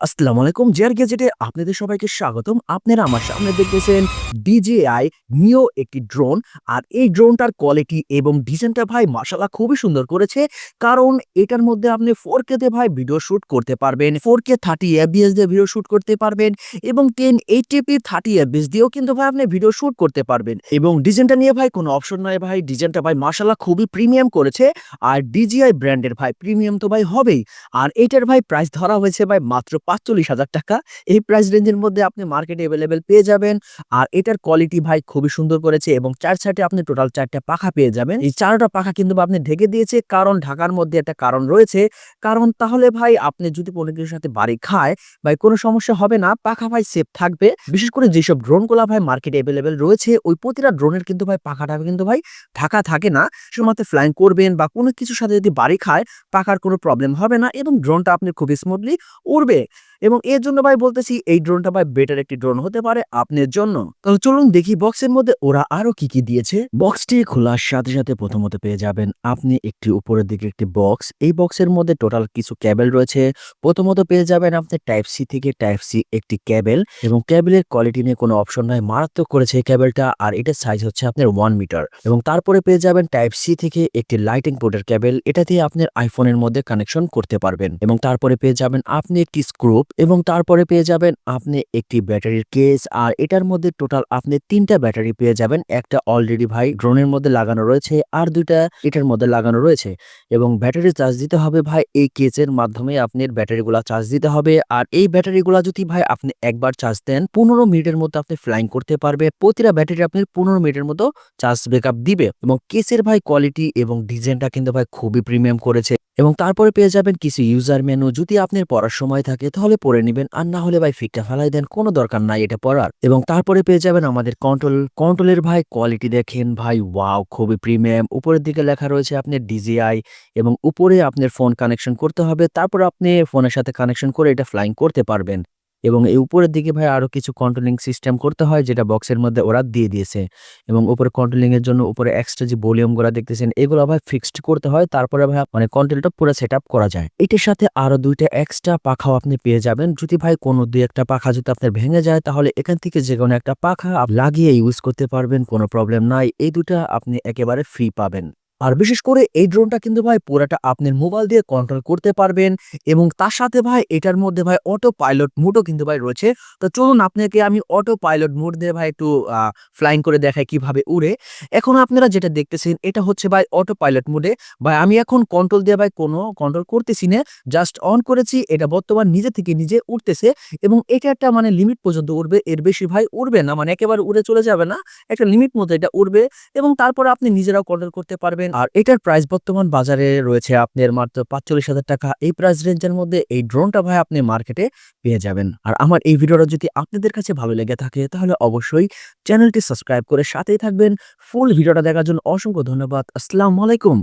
আসসালামু আলাইকুম জেয়ার গেজেটে আপনাদের সবাইকে স্বাগতম। আপনারা আমার সামনে দেখতেছেন ডিজেআই নিও একটি ড্রোন আর এই ড্রোনটার কোয়ালিটি এবং ডিজাইনটা ভাই মাশাল্লাহ খুবই সুন্দর করেছে। কারণ এটার মধ্যে আপনি ফোর তে ভাই ভিডিও শুট করতে পারবেন। ফোর কে থার্টি এফবিএস দিয়ে ভিডিও শ্যুট করতে পারবেন এবং টেন এইচটিপি থার্টি এফবিএস দিয়েও কিন্তু ভাই আপনি ভিডিও শুট করতে পারবেন। এবং ডিজাইনটা নিয়ে ভাই কোনো অপশন নয় ভাই। ডিজাইনটা ভাই মাশাল্লাহ খুবই প্রিমিয়াম করেছে। আর ডিজিআই ব্র্যান্ডের ভাই প্রিমিয়াম তো ভাই হবেই। আর এটার ভাই প্রাইস ধরা হয়েছে ভাই মাত্র পাঁচচল্লিশ হাজার টাকা। এই প্রাইস রেঞ্জের মধ্যে আপনি মার্কেটে অ্যাভেলেবেল পেয়ে যাবেন। আর এটার কোয়ালিটি ভাই খুবই সুন্দর করেছে এবং চার সাইডে আপনি টোটাল চারটা পাখা পেয়ে যাবেন। এই চারটা পাখা কিন্তু আপনি ঢেকে দিয়েছে, কারণ ঢাকার মধ্যে একটা কারণ রয়েছে। কারণ তাহলে ভাই আপনি যদি কোনো কিছুর সাথে বাড়ি খায়, ভাই কোনো সমস্যা হবে না, পাখা ভাই সেফ থাকবে। বিশেষ করে যেসব ড্রোনগুলো ভাই মার্কেটে অ্যাভেলেবেল রয়েছে, ওই প্রতিটা ড্রোনের কিন্তু ভাই পাখাটা কিন্তু ভাই ঢাকা থাকে না। সময়তে ফ্লাইং করবেন বা কোনো কিছুর সাথে যদি বাড়ি খায়, পাখার কোনো প্রবলেম হবে না এবং ড্রোনটা আপনি খুবই স্মুথলি উড়বে। এবং এর জন্য ভাই বলতেছি, এই ড্রোনটা ভাই বেটার একটি ড্রোন হতে পারে আপনার জন্য। তাহলে চলুন দেখি বক্সের মধ্যে ওরা আরও কি কি দিয়েছে। বক্সটি খোলার সাথে সাথে প্রথমত পেয়ে যাবেন আপনি একটি উপরের দিকে একটি বক্স এই বক্সের মধ্যে টোটাল কিছু ক্যাবেল রয়েছে। প্রথমত পেয়ে যাবেন আপনি টাইপ সি থেকে টাইপ সি একটি ক্যাবেল এবং ক্যাবেলের কোয়ালিটি নিয়ে কোনো অপশন নয় মারাত্মক করেছে এই ক্যাবেলটা আর এটার সাইজ হচ্ছে আপনার ওয়ান মিটার এবং তারপরে পেয়ে যাবেন টাইপ সি থেকে একটি লাইটিং পোর্টের ক্যাবেল এটা দিয়ে আপনার আইফোনের মধ্যে কানেকশন করতে পারবেন। এবং তারপরে পেয়ে যাবেন আপনি একটি স্ক্রুপ এবং তারপরে পেয়ে যাবেন আপনি একটি ব্যাটারির কেস আর এটার মধ্যে টোটাল আপনি তিনটা ব্যাটারি পেয়ে যাবেন। একটা অলরেডি ভাই ড্রোনের মধ্যে লাগানো রয়েছে, আর দুইটা এটার মধ্যে লাগানো রয়েছে। এবং ব্যাটারি চার্জ দিতে হবে ভাই, এই কেসের মাধ্যমে আপনার ব্যাটারিগুলা চার্জ দিতে হবে। আর এই ব্যাটারিগুলা যদি ভাই আপনি একবার চার্জ দেন, পনেরো মিনিটের মধ্যে আপনি ফ্লাইং করতে পারবে। প্রতিটা ব্যাটারি আপনার পনেরো মিনিটের মতো চার্জ ব্যাকআপ দিবে। এবং কেসের ভাই কোয়ালিটি এবং ডিজাইনটা কিন্তু ভাই খুবই প্রিমিয়াম করেছে। এবং তারপরে পেয়ে যাবেন কিছু ইউজার মেনু যদি আপনার পড়ার সময় থাকে, তাহলে পড়ে নেবেন। আর না হলে ভাই ফিটটা ফেলাই দেন, কোনো দরকার নাই এটা পড়ার। এবং তারপরে পেয়ে যাবেন আমাদের কন্ট্রোল কন্ট্রোলের ভাই কোয়ালিটি দেখেন ভাই ওয়াও খুবই প্রিমিয়াম উপরের দিকে লেখা রয়েছে আপনার ডিজিআই এবং উপরে আপনার ফোন কানেকশন করতে হবে। তারপর আপনি ফোনের সাথে কানেকশন করে এটা ফ্লাইং করতে পারবেন। এবং এই উপরের দিকে ভাই আরও কিছু কন্ট্রোলিং সিস্টেম করতে হয়, যেটা বক্সের মধ্যে ওরা দিয়ে দিয়েছে। এবং উপরে কন্ট্রোলিংয়ের জন্য উপরে এক্সট্রা যে ভলিউমগুলো দেখতেছেন, এগুলো ভাই ফিক্সড করতে হয়, তারপরে ভাই মানে কন্ট্রোলটা পুরো সেট করা যায়। এটার সাথে আরও দুইটা এক্সট্রা পাখাও আপনি পেয়ে যাবেন। যদি ভাই কোনো দুই একটা পাখা যদি আপনার ভেঙে যায়, তাহলে এখান থেকে যে কোনো একটা পাখা লাগিয়ে ইউজ করতে পারবেন, কোনো প্রবলেম নাই। এই দুটা আপনি একেবারে ফ্রি পাবেন। আর বিশেষ করে এই ড্রোনটা কিন্তু ভাই পুরাটা আপনার মোবাইল দিয়ে কন্ট্রোল করতে পারবেন এবং তার সাথে ভাই এটার মধ্যে ভাই অটো পাইলট মোডও কিন্তু ভাই রয়েছে। তো চলুন আপনাকে আমি অটো পাইলট মোড দিয়ে ভাই একটু ফ্লাইং করে দেখাই কীভাবে উড়ে। এখন আপনারা যেটা দেখতেছেন এটা হচ্ছে ভাই অটো পাইলট মোডে ভাই আমি এখন কন্ট্রোল দিয়ে ভাই কোনো কন্ট্রোল করতেছি না জাস্ট অন করেছি, এটা বর্তমান নিজে থেকে নিজে উঠতেছে এবং এটা একটা মানে লিমিট পর্যন্ত উঠবে এর বেশি ভাই উড়বে না মানে একেবারে উড়ে চলে যাবে না, একটা লিমিট মতো এটা উড়বে এবং তারপরে আপনি নিজেরাও কন্ট্রোল করতে পারবেন। আর এটার প্রাইস বর্তমান বাজারে রয়েছে আপনার মাত্র পাঁচচল্লিশ হাজার টাকা। এই প্রাইস রেঞ্জের মধ্যে এই ড্রোনটা ভাই আপনি মার্কেটে পেয়ে যাবেন। আর আমার এই ভিডিওটা যদি আপনাদের কাছে ভালো লেগে থাকে, তাহলে অবশ্যই চ্যানেলটি সাবস্ক্রাইব করে সাথেই থাকবেন। ফুল ভিডিওটা দেখার জন্য অসংখ্য ধন্যবাদ। আসসালাম আলাইকুম।